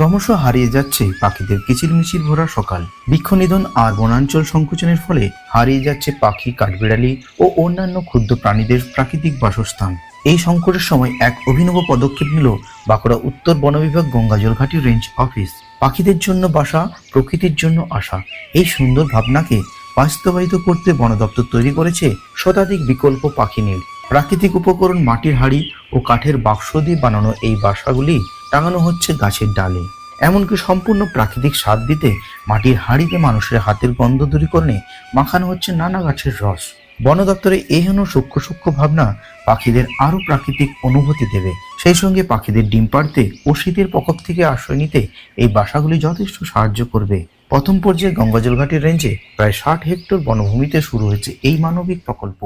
ক্রমশ হারিয়ে যাচ্ছে পাখিদের কিচিরমিচির ভরা সকাল। বৃক্ষ বৃক্ষনিধন আর বনাঞ্চল সংকুচনের ফলে হারিয়ে যাচ্ছে পাখি, কাঠবিড়ালি ও অন্যান্য ক্ষুদ্র প্রাণীদের প্রাকৃতিক বাসস্থান। এই সংকটের সময় এক অভিনব পদক্ষেপ নিল বাঁকুড়া উত্তর বন বিভাগ গঙ্গাজলঘাটি রেঞ্জ অফিস। পাখিদের জন্য বাসা, প্রকৃতির জন্য আশা। এই সুন্দর ভাবনাকে বাস্তবায়িত করতে বন দপ্তর তৈরি করেছে শতাধিক বিকল্প পাখি নীল। প্রাকৃতিক উপকরণ, মাটির হাড়ি ও কাঠের বাক্স দিয়ে বানানো এই বাসাগুলি টাঙানো হচ্ছে গাছের ডালে। এমনকি সম্পূর্ণ প্রাকৃতিক স্বাদ দিতে মাটির হাঁড়িতে মানুষের হাতের গন্ধ দূরীকরণে মাখানো হচ্ছে নানা গাছের রস। বন দপ্তরে এই হেন সূক্ষ্ম সূক্ষ্ম ভাবনা পাখিদের আরও প্রাকৃতিক অনুভূতি দেবে। সেই সঙ্গে পাখিদের ডিম পাড়তে ও শীতের প্রকোপ থেকে আশ্রয় নিতে এই বাসাগুলি যথেষ্ট সাহায্য করবে। প্রথম পর্যায়ে গঙ্গাজলঘাটি রেঞ্জে প্রায় ষাট হেক্টর বনভূমিতে শুরু হয়েছে এই মানবিক প্রকল্প।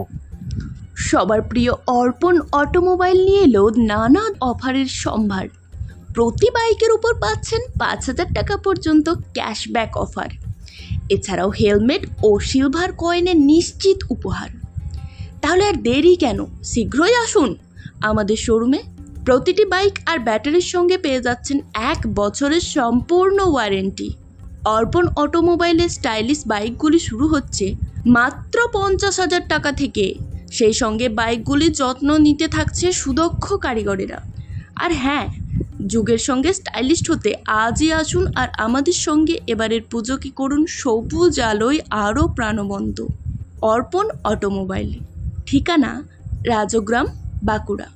সবার প্রিয় অর্পণ অটোমোবাইল নিয়ে এলো নানা অফারের সম্ভার। প্রতি বাইকের উপর পাচ্ছেন পাঁচ হাজার টাকা পর্যন্ত ক্যাশব্যাক অফার এছাড়াও হেলমেট ও সিলভার কয়েনের নিশ্চিত উপহার। তাহলে আর দেরি কেন? শীঘ্রই আসুন। আমাদের শোরুমে প্রতিটি বাইক আর ব্যাটারির সঙ্গে পেয়ে যাচ্ছেন এক বছরের সম্পূর্ণ ওয়ারেন্টি অর্পণ অটোমোবাইলের স্টাইলিশ বাইকগুলি শুরু হচ্ছে মাত্র পঞ্চাশ হাজার টাকা থেকে। সেই সঙ্গে বাইকগুলির যত্ন নিতে থাকছে সুদক্ষ কারিগরেরা। আর হ্যাঁ যুগের সঙ্গে স্টাইলিস্ট হতে আজই আসুন আর আমাদের সঙ্গে এবারের পুজোকে করুন সবুজ আলোয় আরও প্রাণবন্ত। অর্পণ অটোমোবাইল। ঠিকানা রাজগ্রাম বাঁকুড়া।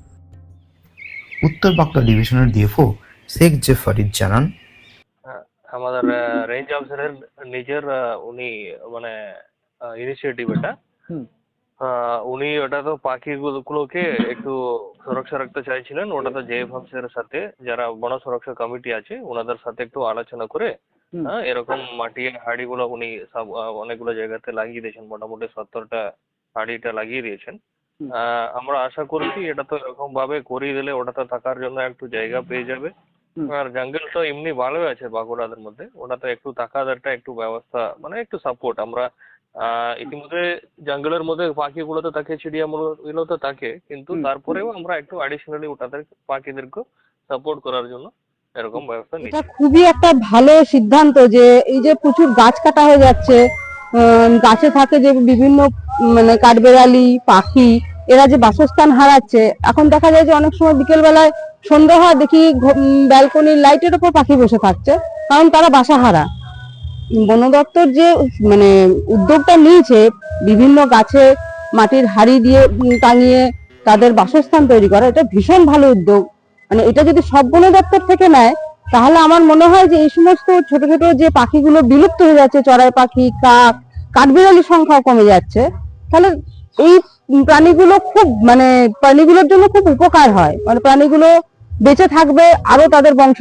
উত্তর বাঁকুড়া ডিভিশনের ডিএফও শেখ জে ফরিদ জানান। হ্যাঁ, আমাদের রেঞ্জ অফিসারের নিজের উনি মানে ইনিশিয়েটিভ এটা। উনি ওটা তো পাখিগুলোকে একটু সুরক্ষা রাখতে চাইছিলেন ওটা তো জে অফিসারের সাথে যারা বন সুরক্ষা কমিটি আছে ওনাদের সাথে একটু আলোচনা করে হ্যাঁ এরকম মাটির হাঁড়িগুলো উনি সব অনেকগুলো জায়গাতে লাগিয়ে দিয়েছেন মোটামুটি সত্তরটা হাঁড়িটা লাগিয়ে দিয়েছেন। আহ, আমরা আশা করছি এটা তো এরকম ভাবে করিয়ে দিলে ওটাতে থাকার জন্য একটু জায়গা পেয়ে যাবে। আর জঙ্গল তো এমনি ভালোই আছে বাঁকুড়াদের মধ্যে ওটাতে একটু থাকার একটা একটু ব্যবস্থা মানে একটু সাপোর্ট আমরা ইতিমধ্যে জঙ্গলের মধ্যে পাখিগুলো তো থাকে চিড়িয়াগুলো তো থাকে কিন্তু তারপরেও আমরা একটু অ্যাডিশনালি ওটাদের পাখিদেরকে সাপোর্ট করার জন্য এরকম ব্যবস্থা এটা খুবই একটা ভালো সিদ্ধান্ত যে এই যে প্রচুর গাছ কাটা হয়ে যাচ্ছে গাছে থাকে যে বিভিন্ন মানে কাঠবেড়ালি পাখি এরা যে বাসস্থান হারাচ্ছে এখন দেখা যায় যে অনেক সময় বিকেল বেলায় সন্ধ্যা হয় দেখি ব্যালকনির লাইটের উপর পাখি বসে থাকছে কারণ তারা বাসা হারা। বন দপ্তর যে মানে উদ্যোগটা নিয়েছে, বিভিন্ন গাছে মাটির হাড়ি দিয়ে টাঙিয়ে তাদের বাসস্থান তৈরি করা, এটা ভীষণ ভালো উদ্যোগ। মানে এটা যদি সব বন দপ্তর থেকে নেয়, তাহলে আমার মনে হয় যে, এই সমস্ত ছোট ছোট যে পাখিগুলো বিলুপ্ত হয়ে যাচ্ছে, চড়াই পাখি, কাক, কাঠবিড়ালির সংখ্যাও কমে যাচ্ছে, তাহলে এই প্রাণীগুলো খুব মানে প্রাণীগুলোর জন্য খুব উপকার হয়। মানে প্রাণীগুলো বেঁচে থাকবে আরও তাদের বংশ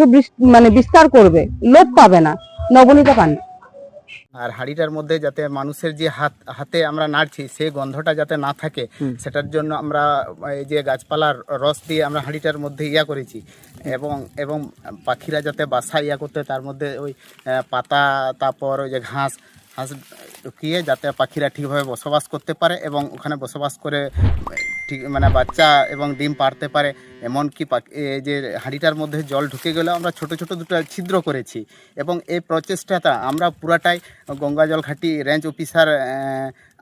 মানে বিস্তার করবে, লোপ পাবে না। নবনীতা পান আর হাঁড়িটার মধ্যে যাতে মানুষের যে হাত হাতে আমরা নাড়ছি সেই গন্ধটা যাতে না থাকে সেটার জন্য আমরা এই যে গাছপালার রস দিয়ে আমরা হাঁড়িটার মধ্যে ইয়া করেছি। এবং এবং পাখিরা যাতে বাসা ইয়া করতে তার মধ্যে ওই পাতা তারপর ওই যে ঘাস ঘাস ঢুকিয়ে যাতে পাখিরা ঠিকভাবে বসবাস করতে পারে এবং ওখানে বসবাস করে ঠিক মানে বাচ্চা এবং ডিম পারতে পারে এমনকি যে হাঁড়িটার মধ্যে জল ঢুকে গেলেও আমরা ছোট ছোট দুটো ছিদ্র করেছি। এবং এই প্রচেষ্টাটা আমরা পুরাটাই গঙ্গাজল ঘাটি রেঞ্জ অফিসার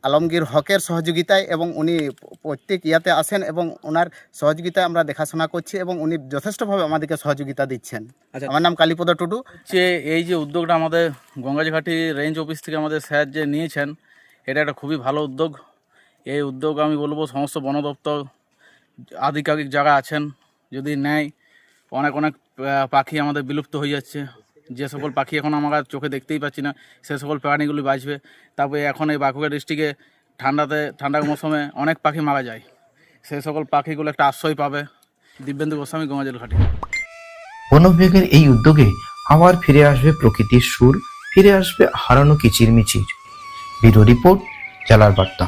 আলমগীর হকের সহযোগিতায় এবং উনি প্রত্যেক ইয়াতে আসেন এবং ওনার সহযোগিতায় আমরা দেখাশোনা করছি এবং উনি যথেষ্টভাবে আমাদেরকে সহযোগিতা দিচ্ছেন। আচ্ছা। আমার নাম কালীপদ টুডু। যে এই যে উদ্যোগটা আমাদের গঙ্গাজঘাটি রেঞ্জ অফিস থেকে আমাদের স্যার যে নিয়েছেন এটা একটা খুবই ভালো উদ্যোগ। এই উদ্যোগ আমি বলব সমস্ত বন দপ্তর আধিকারিক যারা আছেন, যদি নেয়, অনেক অনেক পাখি আমাদের বিলুপ্ত হয়ে যাচ্ছে। যে সকল পাখি এখন আমরা চোখে দেখতেই পাচ্ছি না, সে সকল প্রাণীগুলি বাঁচবে। তারপরে এখন এই বাঁকুড়া ডিস্ট্রিক্টে ঠান্ডাতে ঠান্ডার মৌসুমে অনেক পাখি মারা যায়। সেই সকল পাখিগুলো একটা আশ্রয় পাবে। দিব্যেন্দু গোস্বামী, গঙ্গাজল ঘাটি। বন বিভাগের এই উদ্যোগে আবার ফিরে আসবে প্রকৃতির সুর, ফিরে আসবে হারানো কিচিরমিচির। ব্যুরো রিপোর্ট, জেলার বার্তা।